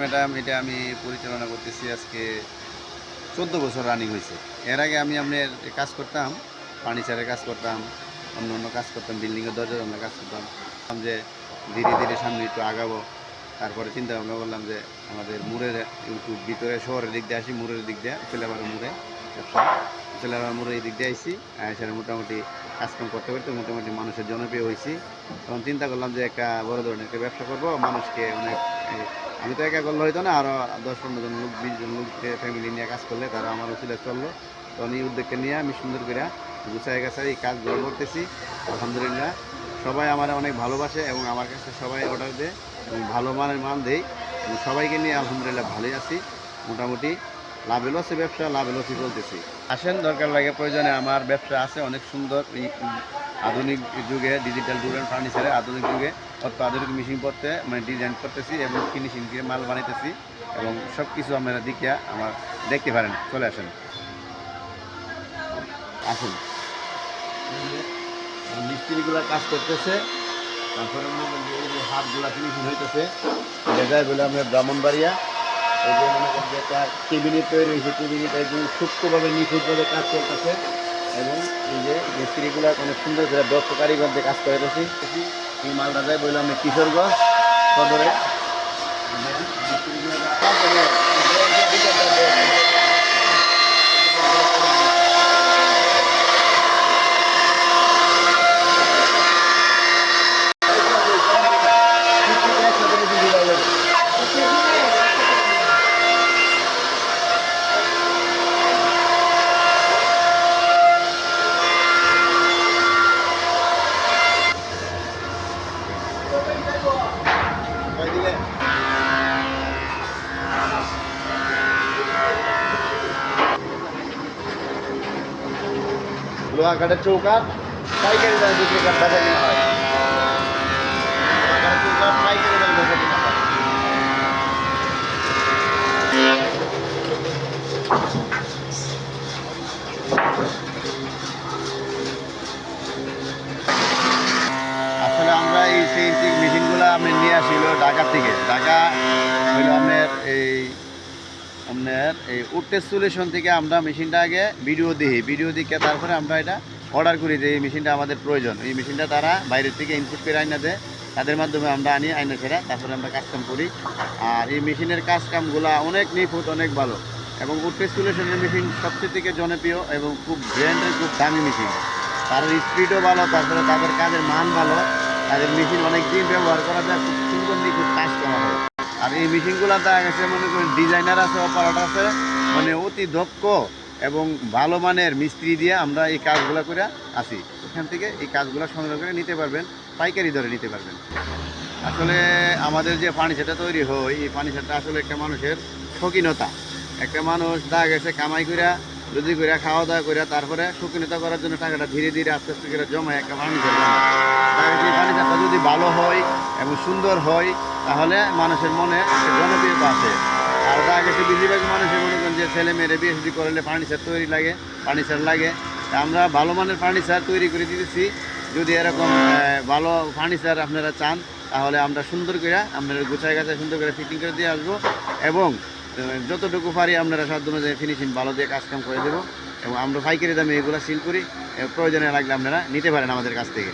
Madam, এটা আমি পরিচালনা করতেছি আজকে চোদ্দ বছর রানিং হয়েছে এর আগে আমি আপনার কাজ করতাম ফার্নিচারের কাজ করতাম, অন্য অন্য কাজ করতাম বিল্ডিংয়ের দরজা জানলার কাজ করতাম। যে ধীরে ধীরে সামনে একটু আগাবো। তারপরে চিন্তা ভাবনা করলাম যে আমাদের মুড়ের একটু ভিতরে, শহরের দিক দিয়ে আসি মুড়ের দিক দিয়ে ছেলেবার মুড়ে ছেলেবার মুড়ে এই দিক দিয়ে আইসি সেটা মোটামুটি কাজকাম করতে করতে মোটামুটি মানুষের জনপ্রিয় হয়েছি তখন চিন্তা করলাম যে একটা বড় ধরনের একটা ব্যবসা করব, মানুষকে অনেক আমি তো একা করলে হয়তো না আরও দশ পনেরো জন লোক, বিশ জন লোককে ফ্যামিলি নিয়ে কাজ করলে তারা আমার উচিলে চলল। তখন এই উদ্যোগকে নিয়ে আমি সুন্দর করে গুছাই গাছাই এই কাজগুলো করতেছি। আলহামদুলিল্লাহ, সবাই আমার অনেক ভালোবাসে এবং আমার কাছে সবাই অর্ডার দেয় এবং ভালো মানের মাল দেয়। এবং সবাইকে নিয়ে আলহামদুলিল্লাহ ভালোই আছি। মোটামুটি লাভে লসে ব্যবসা লাভে লসে চলতেছি। আসেন, দরকার লাগে, প্রয়োজনে আমার ব্যবসা আছে, অনেক সুন্দর আধুনিক যুগে ডিজিটাল অ্যান্ড ফার্নিচারে আধুনিক যুগে অত আধুনিক মেশিন করতে মানে ডিজাইন করতেছি এবং ফিনিশিং দিয়ে মাল বানাইতেছি এবং সব কিছু আপনারা দেখিয়া আমার দেখতে পারেন। চলে আসেন। আসুন। মিস্ত্রিগুলো কাজ করতেছে। তারপরে মনে করেন যে হাতগুলা ফিনিশিং হইতেছে যায় বলে আমরা ব্রাহ্মণবাড়িয়া, এই যে মনে করেন যে একটা কেবিনেট তৈরি হয়েছে। কেবিনেট একদম সূক্ষ্মভাবে নিখুঁতভাবে কাজ করতেছে এবং এই যে মিস্ত্রিগুলা অনেক সুন্দর করে দক্ষ কারিগরদের কাজ করে রয়েছি এই মালটা যায় বলে আমরা কিশোরগঞ্জ সদরে। মিস্ত্রিগুলা কাজ করে। ওইদিকে লোহা কাঠের চৌকাঠ পাইকারি দামে বিক্রি করে বেচা কিনা হয়। আসলে আমরা এই সেই মেশিনগুলো আমি নিয়ে আসিল ঢাকা থেকে। ঢাকা হইল আপনার এই আপনার এই উত্তেজ সলিউশন থেকে আমরা মেশিনটা আগে ভিডিও দিই ভিডিও দিকে তারপরে আমরা এটা অর্ডার করি যে এই মেশিনটা আমাদের প্রয়োজন। এই মেশিনটা তারা বাইরের থেকে ইনপুট করে আইনা দেয়। তাদের মাধ্যমে আমরা আনি আইনা ফেরা তারপরে আমরা কাজকাম করি। আর এই মেশিনের কাজ কামগুলো অনেক নিখুঁত, অনেক ভালো। এবং উত্তেজ সলিউশনের মেশিন সবচেয়ে থেকে জনপ্রিয় এবং খুব ব্র্যান্ডের খুব দামি মেশিন তাদের স্পিডও ভালো, তারপরে তাদের কাজের মান ভালো। তাদের মেশিন অনেক দিন ব্যবহার করা যায়, খুব সুন্দর নিখুঁত কাজ করা হয়। আর এই মেশিনগুলো দেখা গেছে, মনে করেন, ডিজাইনার আছে, অপারেটর আছে মানে অতি দক্ষ এবং ভালো মানের মিস্ত্রি দিয়ে আমরা এই কাজগুলো করে আসি। এখান থেকে এই কাজগুলো সংগ্রহ করে নিতে পারবেন, পাইকারি দরে নিতে পারবেন। আসলে আমাদের যে ফার্নিচারটা তৈরি হয়, এই ফার্নিচারটা আসলে একটা মানুষের শৌখিনতা। একটা মানুষ দেখা গেছে কামাই কইরা যদি করে খাওয়া দাওয়া করে তারপরে শৌখিনতা করার জন্য টাকাটা ধীরে ধীরে আস্তে আস্তে করে জমায় একটা ফার্নিচার ফার্নিচারটা যদি ভালো হয় এবং সুন্দর হয় তাহলে মানুষের মনে জনপ্রিয়তা আছে। আর দেখা গেছে বেশিরভাগ মানুষের মনে করেন যে ছেলে মেয়েরা শুধু করলে ফার্নিচার তৈরি লাগে ফার্নিচার লাগে। আমরা ভালো মানের ফার্নিচার তৈরি করে দিতেছি। যদি এরকম ভালো ফার্নিচার আপনারা চান, তাহলে আমরা সুন্দর করে আপনারা গুছায় গাছায় সুন্দর করে ফিটিং করে দিয়ে আসব এবং যতটুকু পারি আপনারা সাধ্য অনুযায়ী ফিনিশিং ভালো দিয়ে কাজ কাম করে দেবো। এবং আমরা পাইকারি দামে এগুলো সিল করি। প্রয়োজনে লাগলে আপনারা নিতে পারেন আমাদের কাছ থেকে।